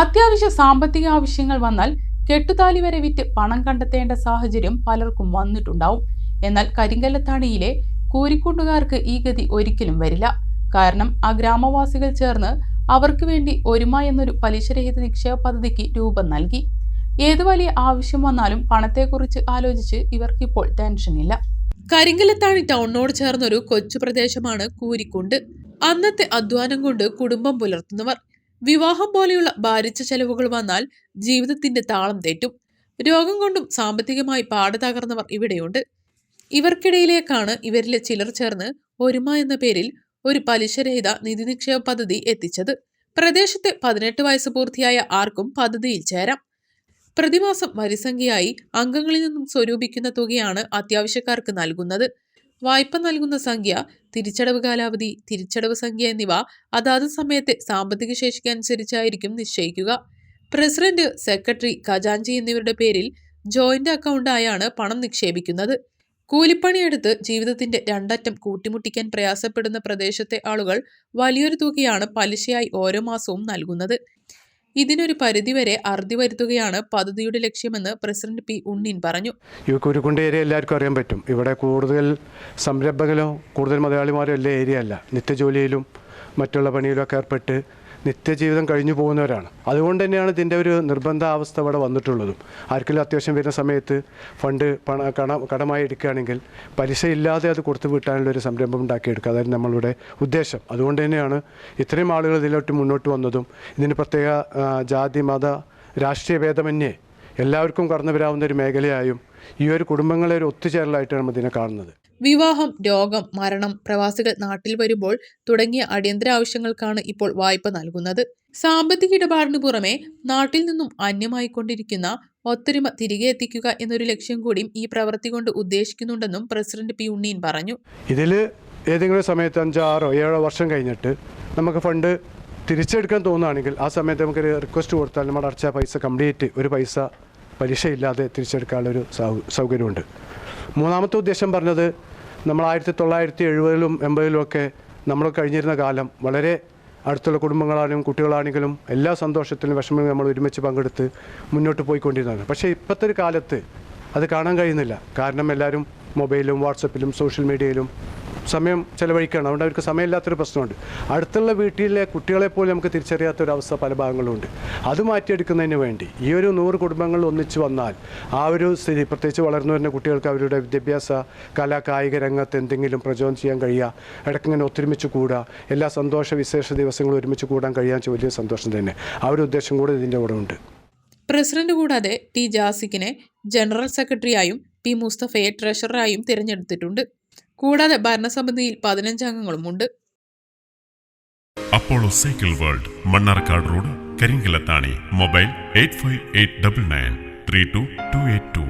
അത്യാവശ്യ സാമ്പത്തിക ആവശ്യങ്ങൾ വന്നാൽ കെട്ടുതാലി വരെ വിറ്റ് പണം കണ്ടെത്തേണ്ട സാഹചര്യം പലർക്കും വന്നിട്ടുണ്ടാവും. എന്നാൽ കരിങ്കല്ലത്താണിയിലെ കൂരിക്കൂട്ടുകാർക്ക് ഈ ഗതി ഒരിക്കലും വരില്ല. കാരണം ആ ഗ്രാമവാസികൾ ചേർന്ന് അവർക്ക് വേണ്ടി ഒരുമ എന്നൊരു പലിശരഹിത നിക്ഷേപ പദ്ധതിക്ക് രൂപം നൽകി. ഏതു വലിയ ആവശ്യം വന്നാലും പണത്തെക്കുറിച്ച് ആലോചിച്ച് ഇവർക്കിപ്പോൾ ടെൻഷനില്ല. കരിങ്കലത്താണി ടൗണിനോട് ചേർന്നൊരു കൊച്ചു പ്രദേശമാണ് കൂരിക്കുണ്ട്. അന്നത്തെ അധ്വാനം കൊണ്ട് കുടുംബം പുലർത്തുന്നവർ വിവാഹം പോലെയുള്ള ഭാരിച്ച ചെലവുകൾ വന്നാൽ ജീവിതത്തിന്റെ താളം തെറ്റും. രോഗം കൊണ്ടും സാമ്പത്തികമായി പാട് തകർന്നവർ ഇവിടെയുണ്ട്. ഇവർക്കിടയിലേക്കാണ് ഇവരിലെ ചിലർ ചേർന്ന് ഒരുമ എന്ന പേരിൽ ഒരു പലിശരഹിത നിധി നിക്ഷേപ പദ്ധതി എത്തിച്ചത്. പ്രദേശത്തെ പതിനെട്ട് വയസ്സ് പൂർത്തിയായ ആർക്കും പദ്ധതിയിൽ ചേരാം. പ്രതിമാസം വരിസംഖ്യയായി അംഗങ്ങളിൽ നിന്നും സ്വരൂപിക്കുന്ന തുകയാണ് അത്യാവശ്യക്കാർക്ക് നൽകുന്നത്. വായ്പ നൽകുന്ന സംഖ്യ തിരിച്ചടവ് കാലാവധി തിരിച്ചടവ് സംഖ്യ എന്നിവ അതാത് സമയത്തെ സാമ്പത്തിക ശേഷിക്ക് അനുസരിച്ചായിരിക്കും നിശ്ചയിക്കുക. പ്രസിഡന്റ് സെക്രട്ടറി ഖജാൻജി എന്നിവരുടെ പേരിൽ ജോയിന്റ് അക്കൗണ്ടായാണ് പണം നിക്ഷേപിക്കുന്നത്. കൂലിപ്പണിയെടുത്ത് ജീവിതത്തിന്റെ രണ്ടറ്റം കൂട്ടിമുട്ടിക്കാൻ പ്രയാസപ്പെടുന്ന പ്രദേശത്തെ ആളുകൾ വലിയൊരു തുകയാണ് പലിശയായി ഓരോ മാസവും നൽകുന്നത്. ഇതിനൊരു പരിധിവരെ അറുതി വരുത്തുകയാണ് പദ്ധതിയുടെ ലക്ഷ്യമെന്ന് പ്രസിഡന്റ് പി ഉണ്ണിൻ പറഞ്ഞു. ഈ കുരുക്കുണ്ട് ഏരിയ എല്ലാവർക്കും അറിയാൻ പറ്റും. ഇവിടെ കൂടുതൽ സംരംഭകരോ കൂടുതൽ മലയാളിമാരോ എല്ലാ ഏരിയ അല്ല. നിത്യജോലിയിലും മറ്റുള്ള പണിയിലൊക്കെ ഏർപ്പെട്ട് നിത്യജീവിതം കഴിഞ്ഞു പോകുന്നവരാണ്. അതുകൊണ്ട് തന്നെയാണ് ഇതിന്റെ ഒരു നിർബന്ധാവസ്ഥ ഇവിടെ വന്നിട്ടുള്ളതും. ആർക്കെങ്കിലും അത്യാവശ്യം വരുന്ന സമയത്ത് ഫണ്ട് പണ കട കടമായി എടുക്കുകയാണെങ്കിൽ പലിശ ഇല്ലാതെ അത് കൊടുത്തു വിട്ടാനുള്ള ഒരു സംരംഭം ഉണ്ടാക്കിയെടുക്കുക. അതായത് നമ്മളുടെ ഉദ്ദേശം. അതുകൊണ്ട് തന്നെയാണ് ഇത്രയും ആളുകൾ ഇതിലോട്ട് മുന്നോട്ട് വന്നതും. ഇതിന് പ്രത്യേക ജാതി മത രാഷ്ട്രീയ ഭേദമന്യേ എല്ലാവർക്കും കടന്നു വരാവുന്ന ഒരു മേഖലയായും ഈ ഒരു കുടുംബങ്ങളെ ഒരു ഒത്തുചേരലായിട്ടാണ് ഇതിനെ കാണുന്നത്. വിവാഹം രോഗം മരണം പ്രവാസികൾ നാട്ടിൽ വരുമ്പോൾ തുടങ്ങിയ അടിയന്തര ആവശ്യങ്ങൾക്കാണ് ഇപ്പോൾ വായ്പ നൽകുന്നത്. സാമ്പത്തിക ഇടപാടിന് പുറമെ നാട്ടിൽ നിന്നും അന്യമായിക്കൊണ്ടിരിക്കുന്ന ഒത്തൊരുമ തിരികെ എത്തിക്കുക എന്നൊരു ലക്ഷ്യം കൂടിയും ഈ പ്രവൃത്തി കൊണ്ട് ഉദ്ദേശിക്കുന്നുണ്ടെന്നും പ്രസിഡന്റ് പി ഉണ്ണീൻ പറഞ്ഞു. ഇതിൽ ഏതെങ്കിലും സമയത്ത് അഞ്ചാറോ ഏഴോ വർഷം കഴിഞ്ഞിട്ട് നമുക്ക് ഫണ്ട് തിരിച്ചെടുക്കാൻ തോന്നുകയാണെങ്കിൽ ആ സമയത്ത് നമുക്കൊരു റിക്വസ്റ്റ് കൊടുത്താൽ നമ്മൾ അടച്ച പൈസ കംപ്ലീറ്റ് ഒരു പൈസ പലിശയില്ലാതെ തിരിച്ചെടുക്കാനുള്ള തിരിച്ചെടുക്കാനുള്ളൊരു സൗകര്യമുണ്ട്. മൂന്നാമത്തെ ഉദ്ദേശം പറഞ്ഞത് നമ്മൾ ആയിരത്തി തൊള്ളായിരത്തി എഴുപതിലും എൺപതിലും ഒക്കെ നമ്മൾ കഴിഞ്ഞിരുന്ന കാലം വളരെ അടുത്തുള്ള കുടുംബങ്ങളാണെങ്കിലും കുട്ടികളാണെങ്കിലും എല്ലാ സന്തോഷത്തിലും വിഷമങ്ങളും നമ്മൾ ഒരുമിച്ച് പങ്കെടുത്ത് മുന്നോട്ട് പോയിക്കൊണ്ടിരുന്നതാണ്. പക്ഷേ ഇപ്പോഴത്തെ ഒരു കാലത്ത് അത് കാണാൻ കഴിയുന്നില്ല. കാരണം എല്ലാവരും മൊബൈലും വാട്സപ്പിലും സോഷ്യൽ മീഡിയയിലും സമയം ചെലവഴിക്കണം അതുകൊണ്ട് അവർക്ക് സമയമില്ലാത്തൊരു പ്രശ്നമുണ്ട്. അടുത്തുള്ള വീട്ടിലെ കുട്ടികളെ പോലും നമുക്ക് തിരിച്ചറിയാത്തൊരു അവസ്ഥ പല ഭാഗങ്ങളുണ്ട് അത് മാറ്റിയെടുക്കുന്നതിന് വേണ്ടി ഈ ഒരു നൂറ് കുടുംബങ്ങൾ ഒന്നിച്ചു വന്നാൽ ആ ഒരു സ്ഥിതി പ്രത്യേകിച്ച് വളർന്നു വരുന്ന കുട്ടികൾക്ക് അവരുടെ വിദ്യാഭ്യാസ കലാ കായിക രംഗത്ത് എന്തെങ്കിലും പ്രചോദനം ചെയ്യാൻ കഴിയുക ഇടയ്ക്കിങ്ങനെ ഒത്തൊരുമിച്ച് കൂടുക എല്ലാ സന്തോഷ വിശേഷ ദിവസങ്ങളും ഒരുമിച്ച് കൂടാൻ കഴിയാൻ വലിയ സന്തോഷം തന്നെ. ആ ഒരു ഉദ്ദേശം കൂടെ ഇതിന്റെ കൂടെ ഉണ്ട്. പ്രസിഡന്റ് കൂടാതെ ടി ജാസിക്കിനെ ജനറൽ സെക്രട്ടറിയായും പി മുസ്തഫയെ ട്രഷററായും തിരഞ്ഞെടുത്തിട്ടുണ്ട്. കൂടാതെ ഭരണസമിതിയിൽ പതിനഞ്ച് അംഗങ്ങളുമുണ്ട്. Apollo cycle world Mannarkkad road Karinkallathani mobile eight five eight double nine three two two eight two.